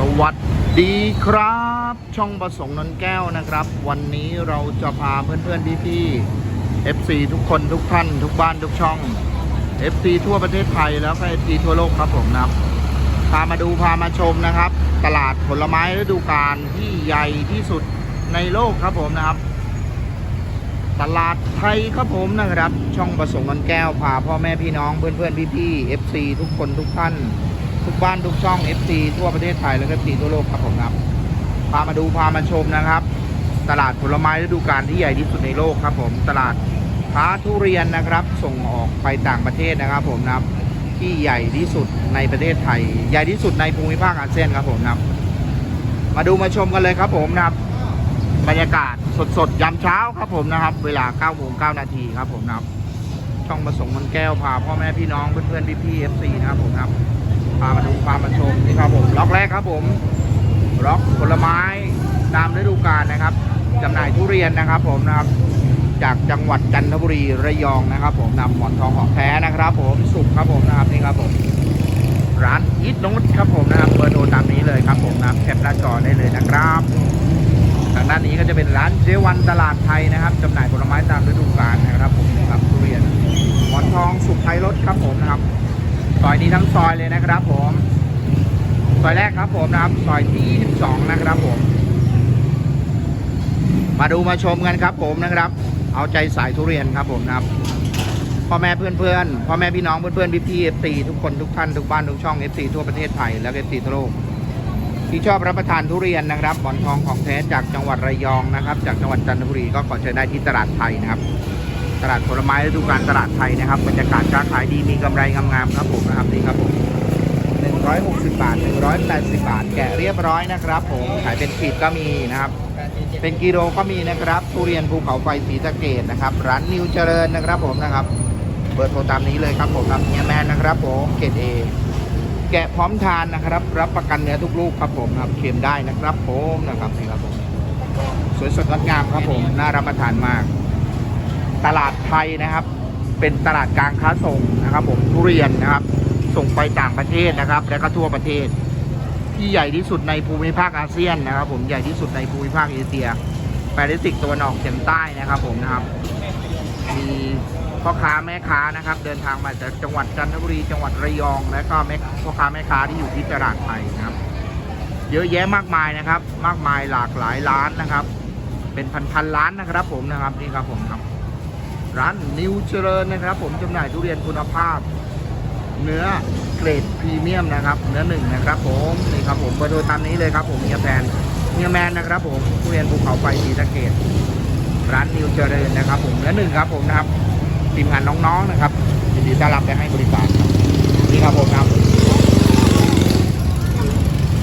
สวัสดีครับ ช่องประสงค์นนแก้วนะครับ วันนี้เราจะพาเพื่อนๆพี่ๆ FC ทุกคนทุกท่าน ทุกบ้านทุกช่อง FC ทั่วประเทศไทยแล้วก็ FC ทั่วโลกครับผมนะครับ พามาดูพามาชมนะครับ ตลาดผลไม้ฤดูกาลที่ใหญ่ที่สุดในโลกครับผมนะครับ ตลาดไทยครับผมนะครับ ช่องประสงค์นนแก้วพาพ่อแม่พี่น้องเพื่อนๆพี่ๆ FC ทุกคนทุกท่าน ทุกบ้านทุกช่อง FC ทั่วประเทศไทย แล้วก็ FC ทั่วโลกครับผมครับ พามาดูพามาชมนะครับ ตลาดผลไม้ฤดูกาลที่ใหญ่ที่สุดในโลกครับผม ตลาดค้าทุเรียนนะครับ ส่งออกไปต่างประเทศนะครับ ผมนะครับที่ใหญ่ที่สุดในประเทศไทย ใหญ่ที่สุดในภูมิภาคอาเซียนครับผมนะครับ มาดูมาชมกันเลยครับผมนะครับ บรรยากาศสดๆยามเช้าครับผมนะครับ เวลา9โมง9นาทีครับผมนะครับ ช่องประสงค์มันแก้วพาพ่อแม่พี่น้องเพื่อนๆพี่ๆ FC นะครับผมนะครับ พามาดูพามาชมนี่ครับผมล็อกแรกครับผมล็อกผลไม้ตามฤดูกาลนะครับจำหน่ายทุเรียนนะครับ ผมนะครับ จากจังหวัดจันทบุรีระยองนะครับ ผมนำหมอนทองของแท้นะครับ ผมสุกครับผมนะครับนี่ครับผมร้านอิทนุชครับผมนะครับเบอร์โทรตามนี้เลยครับผมนะครับแคปหน้าจอได้เลยนะครับทางด้านนี้ก็จะเป็นร้านเจวันตลาดไทยนะครับจำหน่ายผลไม้ตามฤดูกาลนะครับ ผมนะครับทุเรียนหมอนทองสุขไทยรสครับผมนะครับ ซอยนี้ทั้งซอยเลยนะครับ ผมซอยแรกครับผมนะครับซอยที่22นะครับผม มาดูมาชมกันครับ ผมนะครับ เอาใจสายทุเรียนครับผมนะครับพ่อแม่เพื่อนเพื่อนๆพ่อแม่พี่น้องเพื่อนเพื่อนพี่พี่เอฟซีทุกคนทุกท่านทุกบ้านทุกช่องเอฟซีทั่วประเทศไทยและเอฟซีทั่วโลกที่ชอบรับประทานทุเรียนนะครับหมอนทองของแท้จากจังหวัดระยองนะครับ จากจังหวัดจันทบุรีก็ขอเชิญได้ที่ตลาดไทยนะครับ ตลาดผลไม้ฤดูกาลตลาดไทยนะครับบรรยากาศค้าขายดีมีกำไรงามๆครับผมนะครับนี่ครับผม160 บาท 180 บาท แกะเรียบร้อยนะครับ ผมขายเป็นขีดก็มีนะครับ เป็นกิโลก็มีนะครับทุเรียนภูเขาไฟสีสะเกดนะครับ ร้านนิวเจริญนะครับผมนะครับเบอร์โทรตามนี้เลยครับผมครับเฮียแมนนะครับผมเกรดเอแกะพร้อมทานนะครับ รับประกันเนื้อทุกลูกครับผมครับเค็มได้นะครับผมนะครับนี่ครับผมสวยสดงดงามครับผมน่ารับประทานมาก ตลาดไทยนะครับ เป็นตลาดกลางค้าส่งนะครับ ผมทุเรียนนะครับ ส่งไปต่างประเทศนะครับ และก็ทั่วประเทศ ที่ใหญ่ที่สุดในภูมิภาคอาเซียนนะครับ ผมใหญ่ที่สุดในภูมิภาคเอเชียแปซิฟิกตะวันออกเฉียงใต้นะครับ ผมนะครับ มีพ่อค้าแม่ค้านะครับ เดินทางมาจากจังหวัดจันทบุรีจังหวัดระยอง และก็แม่พ่อค้าแม่ค้าที่อยู่ที่ตลาดไทยนะครับ เยอะแยะมากมายนะครับ มากมายหลากหลายร้านนะครับ เป็นพันพันๆร้านนะครับ ผมนะครับนี่ครับผมครับ ร้านนิวเจริญนะครับ ผมจำหน่ายทุเรียนคุณภาพ เนื้อเกรดพรีเมียมนะครับ เนื้อหนึ่งนะครับผมนี่ครับผมเบอร์โทรตามนี้เลยครับผมเฮียแพนเฮียแมนนะครับผมทุเรียนภูเขาไฟสีสะเกดร้านนิวเจริญนะครับ ผมเนื้อหนึ่งครับผมนะครับทีมงานน้องๆนะครับยินดีต้อนรับไปให้บริการนี่ครับผมครับ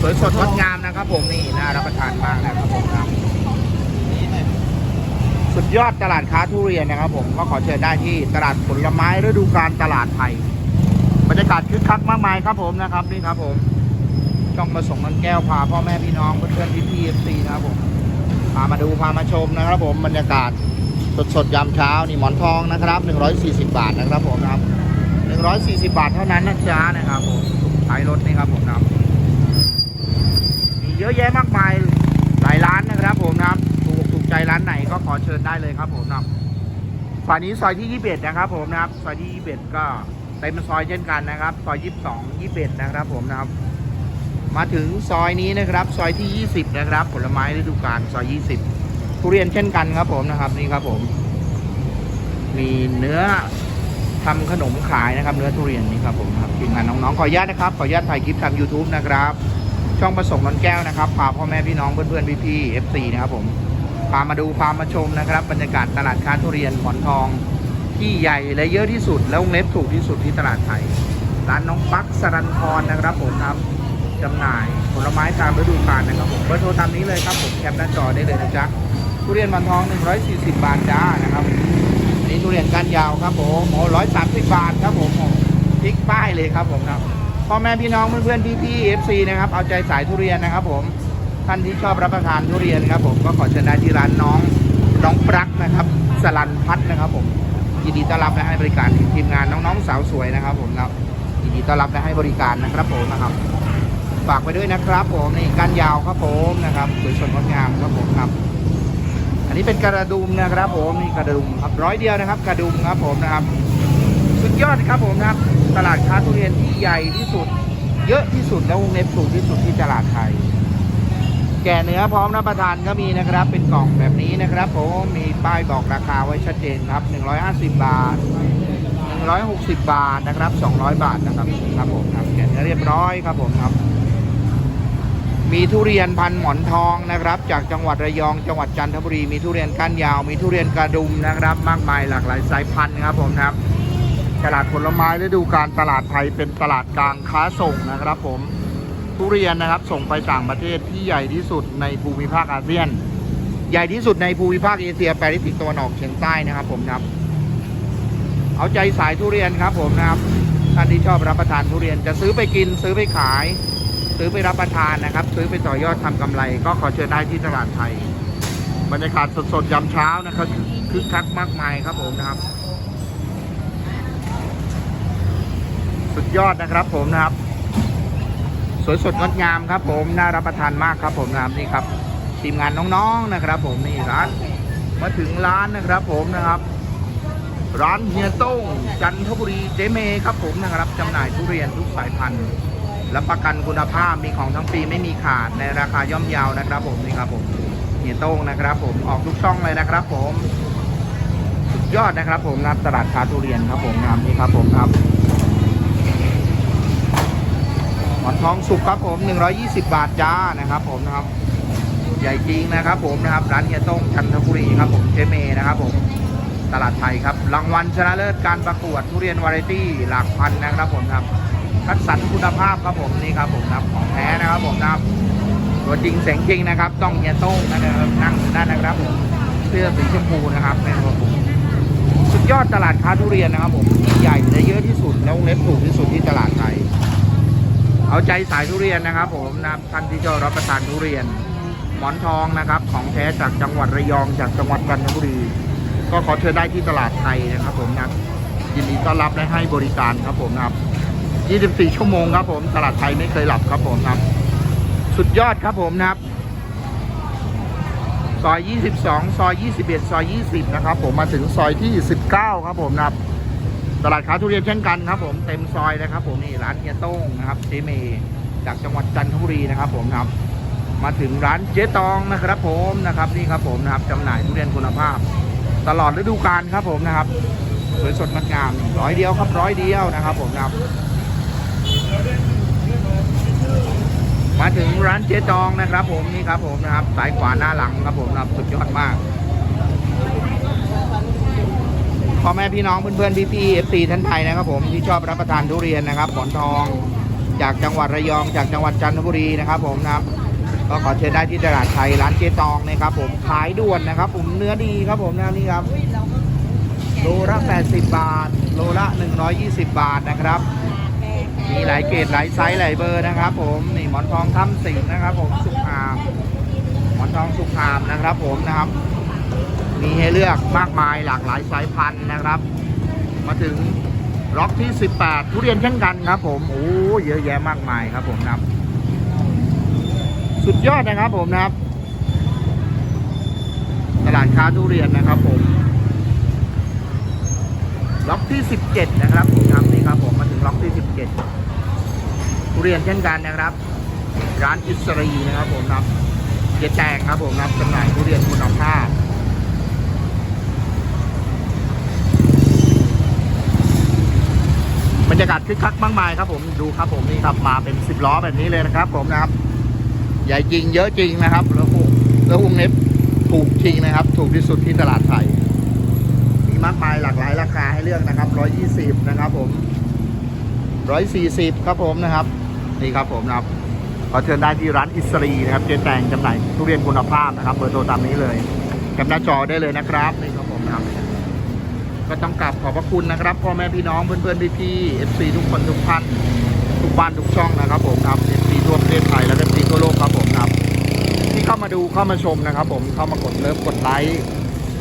สวยสดงดงามนะครับ ผมนี่น่ารับประทานมากนะครับผมครับ สุดยอดตลาดค้าทุเรียนนะครับ ผมก็ขอเชิญได้ที่ตลาดผลไม้ฤดูกาลตลาดไทยบรรยากาศคึกคักมากมายครับผมนะครับนี่ครับผมช่องมาส่งมันแก้วพาพ่อแม่พี่น้องเพื่อนพี่พี่เอฟซีนะครับผมพามาดูพามาชมนะครับ ผมบรรยากาศสดๆยามเช้านี่หมอนทองนะครับ 140 บาทนะครับผมนะครับ140 บาทเท่านั้นนะจ๊ะนะครับผมท้ายรถนี่ครับผมนะมีเยอะแยะมากมายหลายร้าน ขอเชิญได้เลยครับผมนะครับฝั่งนี้ซอยที่ 21 นะครับ ผมนะครับ ซอยที่ 21 ก็เต็มซอยเช่นกันนะครับ ซอย 22 21 นะครับ ผมนะครับ มาถึงซอยนี้นะครับ ซอยที่ 20 นะครับ ผลไม้ฤดูกาลซอย 20 ทุเรียนเช่นกันครับ ผมนะครับนี่ครับผม มีเนื้อทำขนมขายนะครับ เนื้อทุเรียนนี่ครับผมครับทีมงานน้องๆขออนุญาตนะครับขออนุญาตถ่ายคลิปทาง YouTube นะครับ ช่องประสงค์นนแก้วนะครับพาพ่อแม่พี่น้องเพื่อนๆพี่ๆ FC นะครับผม พามาดูพามาชมนะครับ บรรยากาศตลาดค้าทุเรียนหมอนทอง ที่ใหญ่และเยอะที่สุด แล้วเล็บถูกที่สุดที่ตลาดไทย ร้านน้องปักสรันพรนะครับผมครับจำหน่ายผลไม้ตามฤดูกาลนะครับผมเบอร์โทรตามนี้เลยครับผมแคปหน้าจอได้เลยนะจ๊ะทุเรียนหมอนทอง 140 บาทจ้านะครับนนี้ทุเรียนก้านยาวครับผมโอ้130บาทครับผมผมพลิกป้ายเลยครับผมครับพ่อแม่พี่น้องเพื่อนๆพี่ๆ FC นะครับเอาใจสายทุเรียนนะครับผม ท่านที่ชอบรับประทานทุเรียนครับผมก็ขอเชิญได้ที่ร้านน้องน้องปรักนะครับสลันพัฒน์นะครับผมยินดีต้อนรับและให้บริการทีมงานน้องๆสาวสวยนะครับ ผมครับยินดีต้อนรับและให้บริการนะครับผมนะครับ ฝากไปด้วยนะครับ ผมนี่ก้านยาวครับผมนะครับสวยสดงดงามครับผมครับ อันนี้เป็นกระดุมนะครับ ผมนี่กระดุมครับร้อยเดียวนะครับ กระดุมครับผมนะครับ สุดยอดครับผมนะครับ ตลาดค้าทุเรียนที่ใหญ่ที่สุด เยอะที่สุดและวงเล็บสูงที่สุดที่ตลาดไทย แก่เนื้อพร้อมรับประทานก็มีนะครับ เป็นกล่องแบบนี้นะครับผมมีป้ายบอกราคาไว้ชัดเจนครับ 150 บาท 160 บาทนะครับ 200 บาทนะครับครับผมครับแก่เนื้อเรียบร้อยครับผมครับ มีทุเรียนพันหมอนทองนะครับ จากจังหวัดระยองจังหวัดจันทบุรีมีทุเรียนก้านยาว มีทุเรียนกระดุมนะครับ มากมายหลากหลายสายพันธุ์ครับผมครับตลาดผลไม้ฤดูกาลตลาดไทยเป็นตลาดกลางค้าส่งนะครับผม ทุเรียนนะครับ ส่งไปต่างประเทศที่ใหญ่ที่สุดในภูมิภาคอาเซียน ใหญ่ที่สุดในภูมิภาคเอเชียแปซิฟิกตะวันออกเฉียงใต้นะครับผมครับ เอาใจสายทุเรียนครับผมนะครับท่านที่ชอบรับประทานทุเรียนจะซื้อไปกินซื้อไปขาย ซื้อไปรับประทานนะครับ ซื้อไปต่อยอดทำกำไร ก็ขอเชิญได้ที่ตลาดไทย บรรยากาศสดๆยามเช้านะครับคึกคักมากมายครับผมนะครับ สุดยอดนะครับผมนะครับ สวยสดงดงามครับ ผมน่ารับประทานมากครับ ผมนะครับนี่ครับทีมงานน้องๆนะครับ ผมนี่ร้านมาถึงร้านนะครับ ผมนะครับ ร้านเฮียโต้งจันทบุรีเจเมครับผมนะครับจำหน่ายทุเรียนทุกสายพันธุ์รับประกันคุณภาพมีของทั้งปีไม่มีขาดในราคาย่อมเยาวนะครับ ผมนี่ครับผมเฮียโต้งนะครับ ผมออกทุกช่องเลยนะครับ ผมสุดยอดนะครับ ผมนะครับตลาดคาทุเรียนครับ ผมนะครับนี่ครับผมครับ หมอน ทองสุกครับผม 120 บาทจ้านะครับ ผมนะครับใหญ่จริงนะครับ ผมนะครับร้านเฮียต้งจันทบุรีครับผมเจเมนะครับ ผมตลาดไทยครับรางวัลชนะเลิศการประกวดทุเรียนวาไรตี้หลักพันนะครับผมครับคัดสรรคุณภาพครับผมนี่ครับผมนะครับของแท้นะครับผมนะครับตัวจริงเสียงจริงนะครับ ต้องเฮียต้งนะครับนั่งนั่นนะครับผมเสื้อสีชมพูนะครับนี่ครับผมสุดยอดตลาดค้าทุเรียนนะครับผมที่ใหญ่และเยอะที่สุดแล้ววงเล็บถูกที่สุดที่ตลาดไทย เอาใจสายทุเรียนนะครับ ผมนะท่านที่ชอบรับประทานทุเรียน หมอนทองนะครับ ของแท้จากจังหวัดระยองจากจังหวัดจันทบุรี ก็ขอเชิญได้ที่ตลาดไทยนะครับ ผมนะยินดีต้อนรับและให้บริการครับผมนะครับ24 ชั่วโมงครับผมตลาดไทยไม่เคยหลับครับผมนะครับ สุดยอดครับผมนะครับซอย 22 ซอย 21 ซอย 20 นะครับ ผมมาถึงซอยที่ 19 ครับผมนะครับ ตลาดค้าทุเรียนเช่นกันครับ ผมเต็มซอยนะครับ ผมนี่ร้านเฮียโต้งนะครับเจเมจากจังหวัดจันทบุรีนะครับ ผมครับ มาถึงร้านเจ๊ตองนะครับ ผมนะครับนี่ครับผมนะครับจำหน่ายทุเรียนคุณภาพ ตลอดฤดูกาลครับ ผมนะครับสวยสดงดงามร้อยเดียวครับร้อยเดียวนะครับ ผมครับ มาถึงร้านเจ๊ตองนะครับ ผมนี่ครับ ผมนะครับสายขวาหน้าหลังครับผมครับสุดยอดมาก พ่อแม่พี่น้องเพื่อนๆพี่ๆเอฟซีท่านไทยนะครับผมที่ชอบรับประทานทุเรียนนะครับหมอนทองจากจังหวัดระยองจากจังหวัดจันทบุรีนะครับ ผมนะครับก็ขอเชิญได้ที่ตลาดไทยร้านเจตองนะครับ ผมขายด่วนนะครับ ผมเนื้อดีครับผมนะนี่ครับโลละ80 บาท โลละ 120 บาทนะครับ มีหลายเกรดหลายไซส์หลายเบอร์นะครับ ผมนี่หมอนทองทำสิงนะครับ ผมสุขามหมอนทองสุขามนะครับ ผมนะครับ มีให้เลือกมากมายหลากหลายสายพันธุ์นะครับ มาถึงล็อกที่ 18 ทุเรียนเช่นกันครับ ผมโอ้เยอะแยะมากมายครับ ผมนะครับ สุดยอดนะครับ ผมนะครับ ตลาดค้าทุเรียนนะครับ ผม ล็อกที่ 17 นะครับครับนี่ครับ ผมมาถึงล็อกที่ 17 ทุเรียนเช่นกันนะครับ ร้านอิสรีนะครับ ผมนะครับเจ๊แตงครับ ผมนะครับจำหน่ายทุเรียนคุณภาพ บ รรยากาศคึกคักมากมายครับผมดูครับผมนี่ครับมาเป็นสิบล้อแบบนี้เลยนะครับ ผมนะครับ ใหญ่จริงเยอะจริงนะครับ แล้ววงแล้ววงเน็บถูกจริงนะครับ ถูกที่สุดที่ตลาดไทยมีมากมายหลากหลายราคาให้เลือกนะครับร้อยยี่สิบนะครับ ผมร้อยสี่สิบครับผมนะครับนี่ครับผมนะครับขอเชิญได้ที่ร้านอิสรีนะครับเจแตงจำหน่ายทุเรียนคุณภาพนะครับเบอร์โทรตามนี้เลยแคปหน้าจอได้เลยนะครับนี่ครับผมนะครับ ก็ต้องกราบขอบพระคุณนะครับพ่อแม่พี่น้องเพื่อนๆพี่ๆเอฟซีทุกคนทุกท่านทุกบ้านทุกช่องนะครับผมครับเอฟซีทั่วประเทศไทยและเอฟซีทั่วโลกครับผมครับ ที่เข้ามาดูเข้ามาชมนะครับ ผมเข้ามากดเลิฟกดไลค์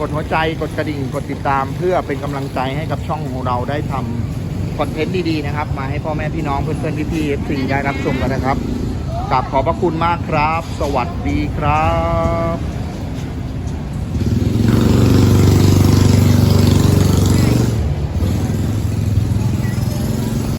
กดหัวใจกดกระดิ่งกดติดตาม เพื่อเป็นกำลังใจให้กับช่องของเราได้ทำคอนเทนต์ดีๆนะครับ มาให้พ่อแม่พี่น้องเพื่อนๆพี่ๆเอฟซีได้รับชมกันนะครับกับขอบพระคุณมากครับ สวัสดีครับ